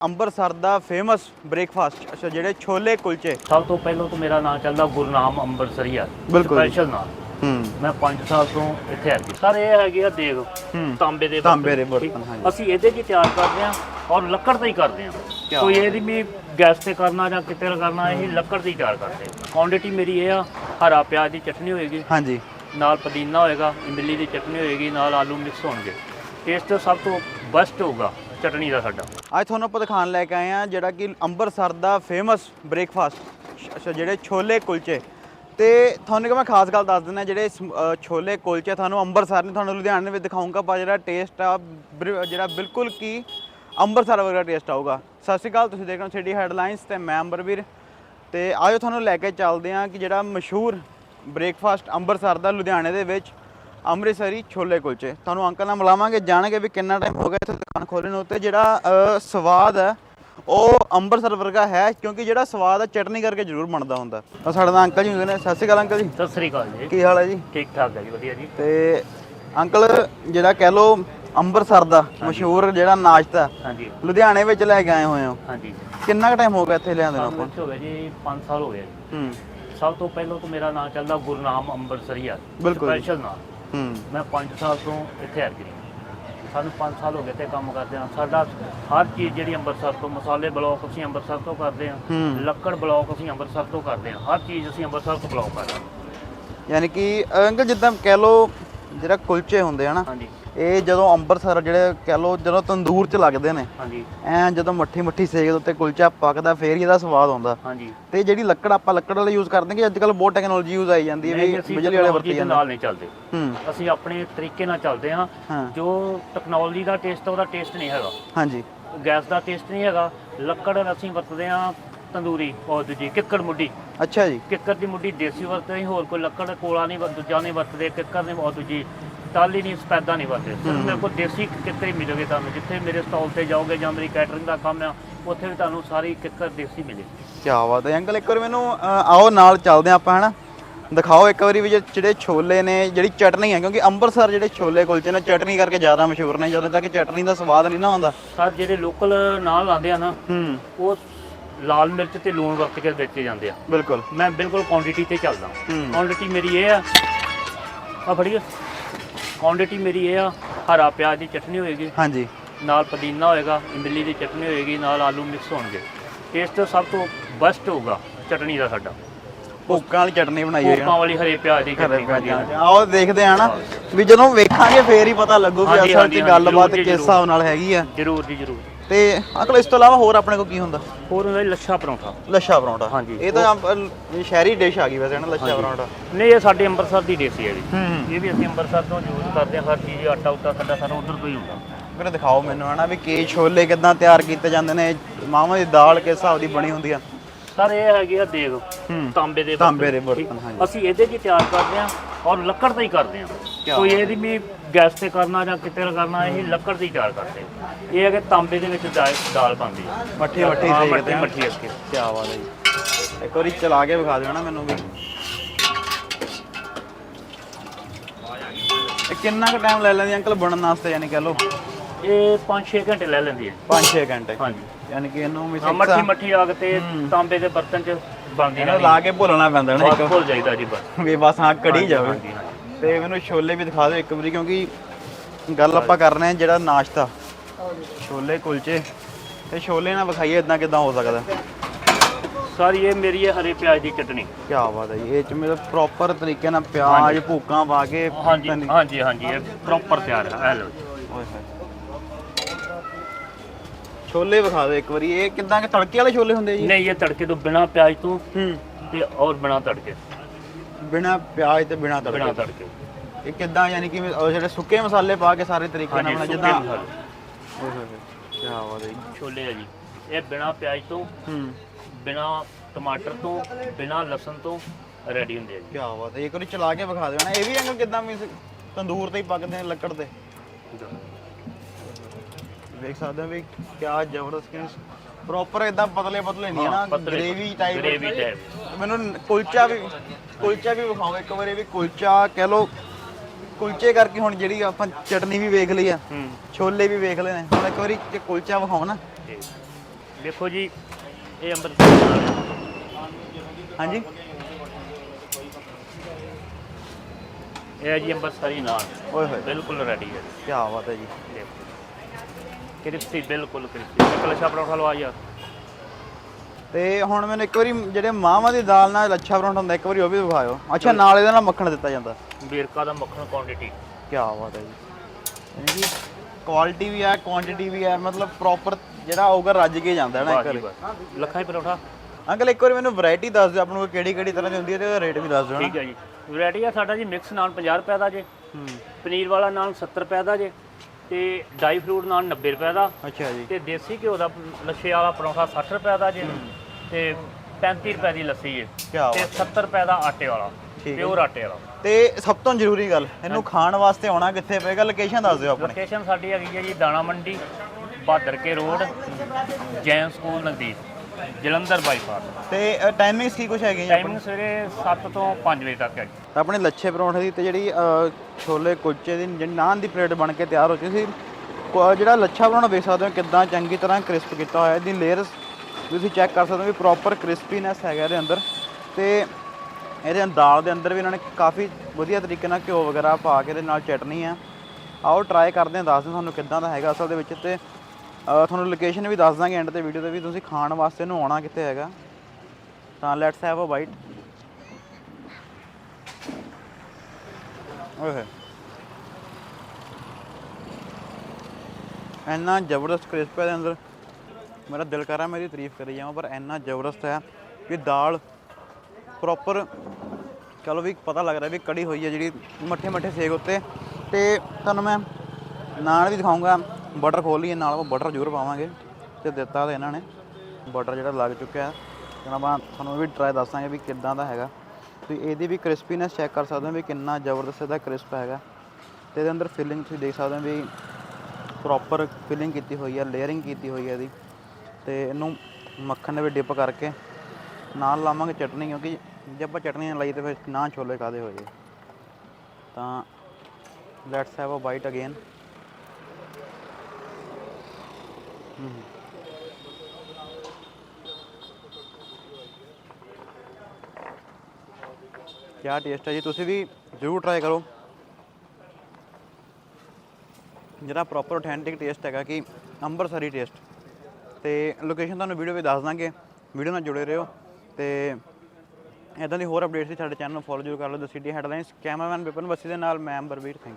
ਅੰਮ੍ਰਿਤਸਰ ਦਾ famous breakfast ਅੱਛਾ ਜਿਹੜੇ ਛੋਲੇ ਕੁਲਚੇ? ਸਭ ਤੋਂ ਪਹਿਲਾਂ ਤਾਂ ਮੇਰਾ ਨਾਮ ਚੱਲਦਾ ਗੁਰਨਾਮ ਅੰਮ੍ਰਿਤਸਰੀਆ ਬਿਲਕੁਲ। ਸਪੈਸ਼ਲ ਨਾਮ ਹੂੰ। ਮੈਂ 5 ਸਾਲ ਤੋਂ ਇੱਥੇ ਆਇਆ ਸਰ ਇਹ ਹੈਗੇ ਆ ਦੇਗ ਹੂੰ। ਤਾਂਬੇ ਦੇ ਤਾਂਬੇ ਦੇ ਠੀਕ। ਬਰਤਨ, ਹਾਂਜੀ। ਅਸੀਂ ਇਹਦੇ 'ਚ ਹੀ ਤਿਆਰ ਕਰਦੇ ਹਾਂ ਔਰ ਲੱਕੜ ਤੇ ਹੀ ਕਰਦੇ ਹਾਂ। ਕਿਆ ਕੋਈ ਇਹਦੀ ਵੀ ਗੈਸ ਤੇ ਕਰਨਾ ਜਾਂ ਕਿਤੇ ਕਰਨਾ ਇਹ ਲੱਕੜ ਤੇ ਹੀ ਤਿਆਰ ਕਰਦੇ ਹਾਂ। ਕੁਆਂਟੀਟੀ ਮੇਰੀ ਇਹ ਆ ਹਰਾ ਪਿਆਜ਼ ਦੀ ਚਟਨੀ ਹੋਏਗੀ। ਹਾਂਜੀ। ਨਾਲ ਪੁਦੀਨਾ ਹੋਏਗਾ ਇਮਲੀ ਦੀ ਚਟਨੀ ਹੋਏਗੀ ਨਾਲ ਆਲੂ ਮਿਕਸ ਹੋਣਗੇ। ਟੇਸਟ ਸਭ ਤੋਂ ਬੈਸਟ ਹੋਊਗਾ। ਚਟਨੀ ਦਾ ਸਾਡਾ। ਅੱਜ ਤੁਹਾਨੂੰ ਆਪਾਂ ਦਿਖਾਣ ਲੈ ਕੇ ਆਏ ਆ ਜਿਹੜਾ ਕਿ ਅੰਮ੍ਰਿਤਸਰ ਦਾ ਫੇਮਸ ਬ੍ਰੇਕਫਾਸਟ ਅੱਛਾ, ਜਿਹੜੇ ਛੋਲੇ ਕੁਲਚੇ। ਤੇ ਤੁਹਾਨੂੰ ਕਿ ਮੈਂ ਖਾਸ ਗੱਲ ਦੱਸ ਦਿੰਦਾ, ਜਿਹੜੇ ਸ- ਛੋਲੇ ਕੁਲਚੇ ਤੁਹਾਨੂੰ ਅੰਮ੍ਰਿਤਸਰ ਨੇ, ਤੁਹਾਨੂੰ ਲੁਧਿਆਣੇ ਵਿੱਚ ਦਿਖਾਉਂਗਾ, ਪਰ ਜਿਹੜਾ ਟੇਸਟ ਆ, ਬਿਰ- ਜਿਹੜਾ ਬਿਲਕੁਲ ਕੀ ਅੰਮ੍ਰਿਤਸਰ ਵਰਗਾ ਟੇਸਟ ਆਊਗਾ। ਸਤਿ ਸ਼੍ਰੀ ਅਕਾਲ, ਤੁਸੀਂ ਦੇਖ ਰਹੇ ਹੋ ਸਿਟੀ ਹੈਡਲਾਈਨਸ ਤੇ ਮੈਂ ਅੰਬਰਵੀਰ। ਤੇ ਆਜੋ ਤੁਹਾਨੂੰ ਲੈ ਕੇ ਚੱਲਦੇ ਆ ਕਿ ਜਿਹੜਾ ਮਸ਼ਹੂਰ ਬ੍ਰੇਕਫਾਸਟ ਅੰਮ੍ਰਿਤਸਰ ਦਾ ਲੁਧਿਆਣੇ ਦੇ ਵਿੱਚ ਅੰਮ੍ਰਿਤਸਰੀ ਛੋਲੇ ਕੁਲਚੇ। ਤੁਹਾਨੂੰ ਅੰਕਲ ਨਾਲ ਮਿਲਾਵਾਂਗੇ ਜਾਣਗੇ ਵੀ ਕਿੰਨਾ ਟਾਈਮ ਹੋ ਗਿਆ ਇੱਥੇ ਦੁਕਾਨ ਖੋਲ੍ਹੇ ਨੂੰ। ਤੇ ਜਿਹੜਾ ਸਵਾਦ ਹੈ ਉਹ ਅੰਮ੍ਰਿਤਸਰ ਵਰਗਾ ਹੈ ਕਿਉਂਕਿ ਜਿਹੜਾ ਸਵਾਦ ਹੈ ਚਟਨੀ ਕਰਕੇ ਜ਼ਰੂਰ ਬਣਦਾ ਹੁੰਦਾ। ਤਾਂ ਸਾਡੇ ਨਾਲ ਅੰਕਲ ਜੀ ਹੁੰਦੇ ਨੇ। ਸਤਿ ਸ਼੍ਰੀ ਅਕਾਲ ਅੰਕਲ ਜੀ। ਸਤਿ ਸ੍ਰੀ ਅਕਾਲ ਜੀ। ਕੀ ਹਾਲ ਹੈ ਜੀ? ਠੀਕ ਠਾਕ ਹੈ ਜੀ ਵਧੀਆ ਜੀ। ਤੇ ਅੰਕਲ ਜਿਹੜਾ ਕਹਿ ਲੋ ਅੰਮ੍ਰਿਤਸਰ ਦਾ ਮਸ਼ਹੂਰ ਜਿਹੜਾ ਨਾਸ਼ਤਾ ਹਾਂਜੀ। ਲੁਧਿਆਣੇ ਵਿੱਚ ਲੈ ਕੇ ਆਏ ਹੋਏ ਹੋ। ਹਾਂਜੀ। ਕਿੰਨਾ ਕੁ ਟਾਈਮ ਹੋ ਗਿਆ ਇੱਥੇ ਲਿਆਂਦੇ ਨੂੰ ਆਪਾਂ? ਹੋ ਗਿਆ ਜੀ 5 ਸਾਲ ਹੋ ਗਏ। ਜੀ। ਹੂੰ। ਸਭ ਤੋਂ ਪਹਿਲਾਂ ਤਾਂ ਮੇਰਾ ਨਾਮ ਚੱਲਦਾ ਗੁਰਨਾਮ ਅੰਮ੍ਰਿਤਸਰੀਆ ਬਿਲਕੁਲ। ਸਪੈਸ਼ਲ ਨਾਮ ਮੈਂ 5 ਸਾਲ ਤੋਂ ਇੱਥੇ ਆ ਗਈ ਸਾਨੂੰ 5 ਸਾਲ ਹੋ ਗਏ ਤੇ ਕੰਮ ਕਰਦੇ ਹਾਂ ਸਾਡਾ ਹਰ ਚੀਜ਼ ਜਿਹੜੀ ਅੰਮ੍ਰਿਤਸਰ ਤੋਂ ਮਸਾਲੇ ਬਲੌਕ ਅਸੀਂ ਅੰਮ੍ਰਿਤਸਰ ਤੋਂ ਕਰਦੇ ਹਾਂ। ਲੱਕੜ ਬਲੌਕ ਅਸੀਂ ਅੰਮ੍ਰਿਤਸਰ ਤੋਂ ਕਰਦੇ ਹਾਂ ਹਰ ਚੀਜ਼ ਅਸੀਂ ਅੰਮ੍ਰਿਤਸਰ ਤੋਂ ਬਲੌਕ ਕਰਦੇ ਹਾਂ ਯਾਨੀ ਕਿ ਅੰਕਲ ਜਿੱਦਾਂ ਕਹਿ ਲੋ ਜਿਹੜਾ ਕੁਲਚੇ ਹੁੰਦੇ ਆ ਨਾ ਹਾਂਜੀ। ਇਹ ਜਦੋਂ ਅੰਮ੍ਰਿਤਸਰ ਜਿਹੜੇ ਕਹਿ ਲੋ ਜਦੋਂ ਤੰਦੂਰ 'ਚ ਲੱਗਦੇ ਨੇ ਹਾਂਜੀ। ਐ ਜਦੋਂ ਮੱਠੀ ਮੱਠੀ ਸੇਕ ਦੇ ਉੱਤੇ ਕੁਲਚਾ ਪੱਕਦਾ ਫੇਰ ਹੀ ਇਹਦਾ ਸਵਾਦ ਆਉਂਦਾ। ਹਾਂਜੀ। ਤੇ ਜਿਹੜੀ ਲੱਕੜ ਆਪਾਂ ਲੱਕੜ ਵਾਲੇ ਯੂਜ਼ ਕਰਦੇ ਕਿ ਅੱਜ ਕੱਲ ਬਹੁਤ ਟੈਕਨੋਲੋਜੀ ਯੂਜ਼ ਆਈ ਜਾਂਦੀ ਹੈ ਵੀ ਬਿਜਲੀ ਵਾਲੇ ਵਰਤੀ ਜਾਂਦੇ ਨਾਲ ਨਹੀਂ ਚੱਲਦੇ। ਹੂੰ। ਅਸੀਂ ਆਪਣੇ ਤਰੀਕੇ ਨਾਲ ਚੱਲਦੇ ਹਾਂ। ਜੋ ਟੈਕਨੋਲੋਜੀ ਦਾ ਟੇਸਟ ਉਹਦਾ ਟੇਸਟ ਨਹੀਂ ਹੈਗਾ। ਹਾਂਜੀ। ਗੈਸ ਦਾ ਟੇਸਟ ਨਹੀਂ ਹੈਗਾ। ਲੱਕੜ ਅਸੀਂ ਵਰਤਦੇ ਹਾਂ ਤੰਦੂਰੀ ਉਹ ਦੂਜੀ ਕਿੱਕਰ ਮੁੱਢੀ। ਅੱਛਾ ਜੀ। ਕਿੱਕਰ ਦੀ ਮੁੱਢੀ ਦੇਸੀ ਵਰਤਦੇ ਹਾਂ, ਹੋਰ ਕੋਈ ਲੱਕੜ ਕੋਲਾ ਨਹੀਂ ਵਰ- ਦੂਜਾ ਨਹੀਂ ਵਰਤਦੇ ਕਿੱਕਰ ਨੇ ਬਹੁਤ ਦੂਜੀ ਟਾਲੀ ਨਹੀਂ ਸਪੈਦਾ ਨਹੀਂ ਵਰਤਦੇ। ਸਿਰਫ ਮੇਰੇ ਕੋਲ ਦੇਸੀ ਕਿੱਕਰ ਹੀ ਮਿਲੋਗੇ ਤੁਹਾਨੂੰ। ਜਿੱਥੇ ਮੇਰੇ ਸਟਾਲ ਤੇ ਜਾਓਗੇ ਜਾਂ ਮੇਰੀ ਕੈਟਰਿੰਗ ਦਾ ਕੰਮ ਆ ਉੱਥੇ ਵੀ ਤੁਹਾਨੂੰ ਸਾਰੀ ਕਿੱਕਰ ਦੇਸੀ ਮਿਲੇਗੀ। ਕੀ ਬਾਤ ਹੈ। ਅੰਕਲ ਇੱਕ ਵਾਰ ਮੈਨੂੰ ਅ, ਆਓ ਨਾਲ ਚੱਲਦੇ ਹਾਂ ਆਪਾਂ ਹਨਾ? ਦਿਖਾਓ ਇੱਕ ਵਾਰੀ ਵੀ ਜੇ ਜਿਹੜੇ ਛੋਲੇ ਨੇ ਜਿਹੜੀ ਚਟਨੀ ਹੈ ਕਿਉਂਕਿ ਅੰਮ੍ਰਿਤਸਰ ਜਿਹੜੇ ਛੋਲੇ ਕੁਲਚੇ ਨੇ ਚਟਨੀ ਕਰਕੇ ਜ਼ਿਆਦਾ ਮਸ਼ਹੂਰ ਨੇ ਜਦੋਂ ਤੱਕ ਚਟਨੀ ਦਾ ਸਵਾਦ ਨਹੀਂ ਨਾ ਆਉਂਦਾ। ਸਰ ਜਿਹੜੇ ਲੋਕਲ ਨਾਲ ਲਾਉਂਦੇ ਆ ਨਾ ਹੂੰ। ਉਹ ਲਾਲ ਮਿਰਚ ਤੇ ਲੂਣ ਵਰਤ ਕੇ ਵੇਚੇ ਜਾਂਦੇ ਆ। ਬਿਲਕੁਲ। ਮੈਂ ਬਿਲਕੁਲ ਕੁਆਂਟੀਟੀ ਤੇ ਚੱਲਦਾ ਹੂੰ। ਕੁਆਂਟੀਟੀ ਮੇਰੀ ਇਹ ਆ ਆ ਫੜੀਏ। ਕੁਆਂਟੀਟੀ ਮੇਰੀ ਇਹ ਆ ਹਰਾ ਪਿਆਜ਼ ਦੀ ਚਟਨੀ ਹੋਏਗੀ। ਹਾਂਜੀ। ਨਾਲ ਪੁਦੀਨਾ ਹੋਏਗਾ ਇਮਲੀ ਦੀ ਚਟਨੀ ਹੋਏਗੀ ਨਾਲ ਆਲੂ ਮਿਕਸ ਹੋਣਗੇ। ਟੇਸਟ ਸਭ ਤੋਂ ਬੈਸਟ ਹੋਊਗਾ ਚਟਨੀ ਦਾ ਸਾਡਾ। ਭੁੱਕਾਂ ਵਾਲੀ ਚਟਨੀ ਬਣਾਈ ਹੋਈ ਹੈ ਕੋਕਾਂ ਵਾਲੀ ਹਰੇ ਪਿਆਜ਼ ਦੀ ਘਰੇ ਚਟਨੀ ਪੈ ਹਾਂਜੀ, ਹਾਂਜੀ। ਆਓ ਦੇਖਦੇ ਆ ਨਾ ਵੀ ਜਦੋਂ ਵੇਖਾਂਗੇ ਫੇਰ ਹੀ ਪਤਾ ਲੱਗੂ ਕਿ ਹਾਂਜੀ, ਅਸਲ 'ਚ ਹਾਂਜੀ, ਗੱਲਬਾਤ ਜ਼ਰੂਰ ਜੀ, ਕਿਸ। ਹਿਸਾਬ ਨਾਲ ਹੈਗੀ ਆ। ਜ਼ਰੂਰ ਜੀ ਜ਼ਰੂਰ। ਤੇ ਅੰਕਲ ਇਸ ਤੋਂ ਇਲਾਵਾ ਹੋਰ ਆਪਣੇ ਕੋਲ ਕੀ ਹੁੰਦਾ? ਹੋਰ ਹੁੰਦਾ ਜੀ ਲੱਛਾ ਪਰੌਂਠਾ। ਲੱਛਾ ਪਰੌਂਠਾ। ਹਾਂਜੀ। ਇਹ ਤਾਂ ਸ਼ਹਿਰੀ ਡਿਸ਼ ਆ ਗਈ ਵੈਸੇ ਨਾ ਲੱਛਾ ਪਰੌਂਠਾ। ਨਹੀਂ ਇਹ ਸਾਡੇ ਅੰਮ੍ਰਿਤਸਰ ਦੀ ਡੇਸੀ ਹੈ ਜੀ। ਹੂੰ ਇਹ ਵੀ ਅਸੀਂ ਅੰਮ੍ਰਿਤਸਰ ਤੋਂ ਯੂਜ਼ ਕਰਦੇ ਹਾਂ ਹਰ ਚੀਜ਼ ਆਟਾ ਉਟਾ ਸਾਡਾ ਸਾਰਾ ਉਧਰ ਤੋਂ ਹੀ ਹੁੰਦਾ। ਵੀਰੇ ਦਿਖਾਓ ਮੈਨੂੰ ਹਨਾ ਵੀ ਕੀ ਛੋਲੇ ਕਿਦਾਂ ਤਿਆਰ ਕੀਤੇ ਜਾਂਦੇ ਨੇ ਮਾਵਾਂ ਦੀ ਦਾਲ ਕਿਸ ਹਿਸਾਬ ਦੀ ਬਣੀ ਹੁੰਦੀ ਆ? ਸਰ ਇਹ ਹੈਗੇ ਆ ਦੇਗ। ਹੂੰ। ਤਾਂਬੇ ਦੇ ਤਾਂਬੇ ਦੇ ਠੀਕ। ਬਰਤਨ, ਹਾਂਜੀ। ਅਸੀਂ ਇਹਦੇ 'ਚ ਹੀ ਤਿਆਰ ਕਰਦੇ ਹਾਂ ਔਰ ਲੱਕੜ ਤੇ ਹੀ ਕਰਦੇ ਹਾਂ। ਕੋਈ ਇਹਦੀ ਵੀ ਗੈਸ ਤੇ ਕਰਨਾ ਜਾਂ ਕਿਤੇ ਕਰਨਾ ਇਹ ਲੱਕੜ ਹੀ ਤਿਆਰ ਕਰਦੇ। ਇਹ ਹੈ ਕਿ ਤਾਂਬੇ ਦੇ ਵਿੱਚ ਦਾਲ ਦਾਲ ਬਣਦੀ ਹੈ ਮੱਠੀ ਮੱਠੀ ਹਾਂ, ਸੇਕਦੇ ਮੱਠੀ ਆ ਮੱਠੀ ਅੱਗੇ ਕੀ ਬਾਤ ਹੈ ਜੀ। ਇੱਕ ਵਾਰੀ ਚਲਾ ਕੇ ਵਿਖਾ ਦਿਓ ਨਾ ਮੈਨੂੰ ਵੀ। ਇਹ ਕਿੰਨਾ ਕੁ ਟਾਈਮ ਲੈ ਲੈਂਦੀ ਅੰਕਲ ਬਣਨ ਵਾਸਤੇ ਯਾਨੀ ਕਹ ਲਓ? ਇਹ 5-6 ਘੰਟੇ ਲੈ ਲੈਂਦੀ ਹੈ। 5-6 ਘੰਟੇ। ਹਾਂਜੀ। ਯਾਨੀ ਕਿ ਇਹਨੂੰ ਵੀ ਹਾਂ, ਮੱਠੀ ਮੱਠੀ ਆਗ ਤੇ। ਤਾਂਬੇ ਦੇ ਬਰਤਨ 'ਚ ਬਣਦੀ ਇਹਨੂੰ ਲਾ ਕੇ ਭੁੱਲਣਾ ਪੈਂਦਾ ਨਾ ਇੱਕ। ਭੁੱਲ ਜਾਈਦਾ ਜੀ ਬਸ। ਵੀ ਬਸ ਹਾਂ ਕੜੀ ਜਾਵੇ। ਹਾਂਜੀ ਹਾਂਜੀ। ਤੇ ਮੈਨੂੰ ਛੋਲੇ ਵੀ ਦਿਖਾ ਦਿਓ ਇੱਕ ਵਾਰੀ ਕਿਉਂਕਿ ਗੱਲ ਆਪਾਂ ਕਰ ਰਹੇ ਹਾਂ ਜਿਹੜਾ ਨਾਸ਼ਤਾ। ਛੋਲੇ ਕੁਲਚੇ। ਤੇ ਛੋਲੇ ਨਾ ਵਿਖਾਈਏ ਇਦਾਂ ਕਿਦਾਂ ਹੋ ਸਕਦਾ। ਸਾਰੀ ਇਹ ਮੇਰੀ ਹੈ ਹਰੇ ਪਿਆਜ਼ ਦੀ ਚਟਨੀ। ਕੀ ਬਾਤ ਹੈ ਜੀ ਇਹ ਚ ਮੇਰਾ ਪ੍ਰੋਪਰ ਤਰੀਕੇ ਨਾਲ ਪਿਆਜ਼ ਭੂਕਾਂ ਪਾ ਕੇ ਹਾਂਜੀ ਹਾਂਜੀ ਹਾਂਜੀ ਇਹ ਪ੍ਰੋਪਰ ਤਿਆਰ ਹੈ ਲਓ ਓਏ ਛੋਲੇ ਵਿਖਾ ਦਿਓ ਇੱਕ ਵਾਰੀ ਇਹ ਕਿਦਾਂ ਕਿ ਤੜਕੇ ਵਾਲੇ ਛੋਲੇ ਹੁੰਦੇ ਜੀ? ਨਹੀਂ ਇਹ ਤੜਕੇ ਤੋਂ ਬਿਨਾ ਪਿਆਜ਼ ਤੋਂ ਹੂੰ। ਤੇ ਔਰ ਬਿਨਾ ਤੜਕੇ। ਬਿਨਾ ਪਿਆਜ਼ ਤੇ ਬਿਨਾ ਬਿਨਾ ਤੜਕੇ। ਤੜਕੇ ਇਹ ਕਿਦਾਂ ਯਾਨੀ ਕਿ ਉਹ ਜਿਹੜੇ ਸੁੱਕੇ ਮਸਾਲੇ ਪਾ ਕੇ ਸਾਰੇ ਤਰੀਕੇ ਨਾਲ ਹਾਂਜੀ ਸੁੱਕੇ ਜਿੱਦਾਂ ਮਸਾਲੇ। ਓਏ ਹੋਏ ਹੋਏ ਕੀ ਬਾਤ ਹੈ ਜੀ। ਛੋਲੇ ਆ ਜੀ। ਇਹ ਬਿਨਾ ਪਿਆਜ਼ ਤੋਂ ਹੂੰ। ਬਿਨਾ ਟਮਾਟਰ ਤੋਂ ਬਿਨਾ ਲਸਣ ਤੋਂ ਰੈਡੀ ਹੁੰਦੇ ਆ ਜੀ। ਕੀ ਬਾਤ ਹੈ ਇੱਕ ਵਾਰੀ ਚਲਾ ਕੇ ਵਿਖਾ ਨਾ। ਇਹ ਵੀ ਅੰਗਲ ਕਿਦਾਂ ਵੀ ਤੰਦੂਰ ਤੇ ਹੀ ਪੱਕਦੇ ਨੇ ਲੱਕੜ ਤੇ ਵੇਖ ਸਕਦੇ ਹੋ ਵੀ ਕਿਆ ਜ਼ਬਰਦਸਤ ਪ੍ਰੋਪਰ ਇਦਾਂ ਪਤਲੇ ਪਤਲੇ ਨਹੀਂ ਹੈ ਨਾ ਗ੍ਰੇਵੀ ਟਾਈਪ ਗ੍ਰੇਵੀ ਟਾਈਪ ਮੈਨੂੰ ਕੁਲਚਾ ਵੀ ਕੁਲਚਾ ਵੀ ਵਿਖਾਓ ਇੱਕ ਵਾਰੀ ਵੀ ਕੁਲਚਾ ਕਹਿ ਲੋ ਕੁਲਚੇ ਕਰਕੇ ਹੁਣ ਜਿਹੜੀ ਆਪਾਂ ਚਟਨੀ ਵੀ ਵੇਖ ਲਈ ਆ ਛੋਲੇ ਵੀ ਵੇਖ ਲਏ ਨੇ ਹੁਣ ਇੱਕ ਵਾਰੀ ਜੇ ਕੁਲਚਾ ਵਿਖਾਓ ਨਾ। ਦੇਖੋ ਜੀ ਇਹ ਅੰਮ੍ਰਿਤਸਰ। ਹਾਂਜੀ। ਇਹ ਹੈ ਜੀ ਅੰਮ੍ਰਿਤਸਰੀ ਨਾਨ। ਓਏ ਹੋਏ। ਬਿਲਕੁਲ ਰੈਡੀ ਹੈ। ਕੀ ਬਾਤ ਹੈ ਜੀ। ਦੇਖੋ। ਕ੍ਰਿਸਪੀ ਬਿਲਕੁਲ ਕ੍ਰਿਸਪੀ। ਕਲਸ਼ਾ ਪਰੌਠਾ ਲਵਾ ਯਾਰ ਤੇ ਹੁਣ ਮੈਨੂੰ ਇੱਕ ਵਾਰੀ ਜਿਹੜੇ ਮਾਵਾਂ ਦੀ ਦਾਲ ਨਾਲ ਲੱਛਾ ਪਰੌਂਠਾ ਹੁੰਦਾ ਇੱਕ ਵਾਰੀ ਉਹ ਵੀ ਦਿਖਾਇਓ। ਅੱਛਾ ਨਾਲ ਇਹਦੇ ਨਾਲ ਮੱਖਣ ਦਿੱਤਾ ਜਾਂਦਾ। ਬੀਰਕਾ ਦਾ ਮੱਖਣ ਕੁਆਂਟੀਟੀ ਕੀ ਬਾਤ ਹੈ ਜੀ। ਯਾਨੀ ਕਿ ਕੁਆਲਿਟੀ ਵੀ ਹੈ ਕੁਆਂਟੀਟੀ ਵੀ ਹੈ ਮਤਲਬ ਪ੍ਰੋਪਰ ਜਿਹੜਾ ਆਊਗਾ ਰੱਜ ਕੇ ਜਾਂਦਾ ਨਾ ਇੱਕ ਵਾਰੀ। ਲੱਖਾਂ ਹੀ ਪਰੌਠਾ। ਅੰਕਲ ਇੱਕ ਵਾਰੀ ਮੈਨੂੰ ਵੈਰਾਈਟੀ ਦੱਸ ਦਿਓ ਆਪਾਂ ਨੂੰ ਕਿਹੜੀ ਕਿਹੜੀ ਤਰ੍ਹਾਂ ਦੀ ਹੁੰਦੀ ਹੈ ਤੇ ਉਹਦਾ ਰੇਟ ਵੀ ਦੱਸ ਦਿਓ ਠੀਕ ਹੈ ਜੀ। ਵੈਰਾਈਟੀ ਆ ਸਾਡਾ ਜੀ ਮਿਕਸ ਨਾਨ 50 ਰੁਪਏ ਦਾ ਜੇ। ਹੂੰ। ਪਨੀਰ ਵਾਲਾ ਨਾਨ 70 ਰੁਪਏ ਦਾ ਜੇ। ਤੇ ਡਾਈ ਫਰੂਟ ਨਾਨ 90 ਰੁਪਏ ਦਾ। ਅੱਛਾ ਜੀ। ਤੇ ਦੇਸੀ ਘਿਓ ਦਾ ਲੱਛੇ ਵਾਲਾ ਪਰੌਂਠਾ 60 ਰੁਪਏ ਦਾ ਜੇ। ਤੇ 35 ਰੁਪਏ ਦੀ ਲੱਸੀ ਬਾਤ ਤੇ 70 ਰੁਪਏ ਦਾ ਆਟੇ ਵਾਲਾ ਹੈ। ਪਿਓਰ ਆਟੇ ਵਾਲਾ। ਤੇ ਸਭ ਤੋਂ ਜ਼ਰੂਰੀ ਗੱਲ ਇਹਨੂੰ ਖਾਣ ਵਾਸਤੇ ਆਉਣਾ ਕਿੱਥੇ ਪਏਗਾ ਲੋਕੇਸ਼ਨ ਦੱਸ ਦਿਓ ਆਪਣੀ। ਲੋਕੇਸ਼ਨ ਸਾਡੀ ਹੈਗੀ ਹੈ ਜੀ ਦਾਣਾ ਮੰਡੀ ਬਹਾਦਰ ਕੇ ਰੋਡ ਜੈਨ ਸਕੂਲ ਨਜ਼ਦੀਕ। ਜਲੰਧਰ ਬਾਈਪਾਸ ਤੇ ਟਾਈਮਿੰਗਸ ਕੀ ਕੁਝ ਹੈਗੀਆਂ ਜੀ ਟਾਈਮਿੰਗ ਸਵੇਰੇ 7 ਤੋਂ 5 ਵਜੇ ਤੱਕ ਹੈ ਜੀ। ਤਾਂ ਆਪਣੇ ਲੱਛੇ ਪਰੌਂਠੇ ਦੀ ਤੇ ਜਿਹੜੀ ਅ, ਛੋਲੇ ਕੁਲਚੇ ਦੀ ਜਿਹੜੀ ਨਾਨ ਦੀ ਪਲੇਟ ਬਣ ਕੇ ਤਿਆਰ ਹੋ ਚੁੱਕੀ ਸੀ ਕੁ- ਜਿਹੜਾ ਲੱਛਾ ਪਰੌਂਠਾ ਵੇਖ ਸਕਦੇ ਹੋ ਕਿੱਦਾਂ ਚੰਗੀ ਤਰ੍ਹਾਂ ਕ੍ਰਿਸਪ ਕੀਤਾ ਹੋਇਆ ਇਹਦੀ ਲੇਅਰਸ ਤੁਸੀਂ ਚੈੱਕ ਕਰ ਸਕਦੇ ਹੋ ਵੀ ਪ੍ਰੋਪਰ ਕ੍ਰਿਸਪੀਨੈਸ ਹੈਗਾ ਇਹਦੇ ਅੰਦਰ। ਤੇ ਇਹਦੇ ਅੰਦਰ ਦਾਲ ਦੇ ਅੰਦਰ ਵੀ ਇਹਨਾਂ ਨੇ ਕਾਫੀ ਵਧੀਆ ਤਰੀਕੇ ਨਾਲ ਘਿਓ ਵਗੈਰਾ ਪਾ ਕੇ ਇਹਦੇ ਨਾਲ ਚਟਨੀ ਆ। ਆਓ ਟਰਾਈ ਕਰਦੇ ਹਾਂ ਦੱਸਦੇ ਹਾਂ ਤੁਹਾਨੂੰ ਕਿੱਦਾਂ ਦਾ ਹੈਗਾ ਅਸਲ ਦੇ ਵਿੱਚ ਤੇ ਤੁਹਾਨੂੰ ਲੋਕੇਸ਼ਨ ਵੀ ਦੱਸ ਦਾਂਗੇ ਐਂਡ ਤੇ ਵੀਡੀਓ ਤੇ ਵੀ, ਤੁਸੀਂ ਖਾਣ ਵਾਸਤੇ ਨੂੰ ਆਉਣਾ ਕਿੱਥੇ ਹੈਗਾ। ਤਾਂ ਲੈਟਸ ਹੈਵ ਅ ਬਾਈਟ ਓਏ ਇੰਨਾ ਜ਼ਬਰਦਸਤ ਕ੍ਰਿਸਪ ਹੈ ਇਹਦੇ ਅੰਦਰ। ਮੇਰਾ ਦਿਲ ਕਰ ਰਿਹਾ ਮੈਂ ਇਹਦੀ ਤਾਰੀਫ ਕਰੀ ਜਾਵਾਂ, ਪਰ ਇੰਨਾ ਜ਼ਬਰਦਸਤ ਹੈ ਕਿ ਦਾਲ ਪ੍ਰੋਪਰ ਚਲੋ ਵੀ ਪਤਾ ਲੱਗ ਰਿਹਾ ਵੀ ਕੜੀ ਹੋਈ ਹੈ ਜਿਹੜੀ ਮੱਠੇ ਮੱਠੇ ਸੇਕ ਉੱਤੇ। ਤੇ ਤੁਹਾਨੂੰ ਮੈਂ ਨਾਲ ਵੀ ਦਿਖਾਉਂਗਾ ਬਟਰ ਖੋਲ ਲਈਏ, ਨਾਲ ਆਪਾਂ ਬਟਰ ਜ਼ਰੂਰ ਪਾਵਾਂਗੇ ਤੇ ਦਿੱਤਾ ਤੇ ਇਹਨਾਂ ਨੇ। ਬਟਰ ਜਿਹੜਾ ਲੱਗ ਚੁੱਕਿਆ ਹੈ। ਤੇ ਆਪਾਂ ਤੁਹਾਨੂੰ ਇਹ ਵੀ ਟਰਾਈ ਦੱਸਾਂਗੇ ਵੀ ਕਿੱਦਾਂ ਦਾ ਹੈਗਾ। ਤੁਸੀਂ ਇਹਦੀ ਵੀ ਕ੍ਰਿਸਪੀਨੈਸ ਚੈੱਕ ਕਰ ਸਕਦੇ ਹੋ ਵੀ ਕਿੰਨਾ ਜ਼ਬਰਦਸਤ ਇਹਦਾ ਕ੍ਰਿਸਪ ਹੈਗਾ। ਤੇ ਇਹਦੇ ਅੰਦਰ ਫਿਲਿੰਗ ਤੁਸੀਂ ਦੇਖ ਸਕਦੇ ਹੋ ਵੀ ਪ੍ਰੋਪਰ ਫਿਲਿੰਗ ਕੀਤੀ ਹੋਈ ਹੈ ਲੇਅਰਿੰਗ ਕੀਤੀ ਹੋਈ ਹੈ ਇਹਦੀ। ਤੇ ਇਹਨੂੰ ਮੱਖਣ ਦੇ ਵਿੱਚ ਡਿਪ ਕਰਕੇ ਨਾਲ ਲਾਵਾਂਗੇ ਚਟਨੀ ਕਿਉਂਕਿ ਜੇ ਆਪਾਂ ਚਟਨੀ ਨਾਲ ਲਾਈ ਤੇ ਫਿਰ ਨਾ ਛੋਲੇ ਕਾਦੇ ਹੋਏ। ਤਾਂ let's have a bite again ਕਿਆ ਟੇਸਟ ਹੈ ਜੀ? ਤੁਸੀਂ ਵੀ ਜ਼ਰੂਰ ਟਰਾਈ ਕਰੋ। ਜਿਹੜਾ ਪ੍ਰੋਪਰ ਆਥੈਂਟਿਕ ਟੇਸਟ ਹੈਗਾ ਕਿ ਅੰਮ੍ਰਿਤਸਰੀ ਟੇਸਟ ਤੇ ਲੋਕੇਸ਼ਨ ਤੁਹਾਨੂੰ ਵੀਡੀਓ ਵਿੱਚ ਦੱਸ ਦਾਂਗੇ। ਵੀਡੀਓ ਨਾਲ ਜੁੜੇ ਰਹੋ। ਤੇ ਇਦਾਂ ਦੀ ਹੋਰ ਅਪਡੇਟਸ ਲਈ ਸਾਡੇ ਚੈਨਲ ਨੂੰ ਫੋਲੋ ਜ਼ਰੂਰ ਕਰ ਲਓ। The city headlines cameraman Vipan Bassi ਦੇ ਨਾਲ ਮੈਂ ਅੰਬਰਵੀਰ ਥੈਂਕ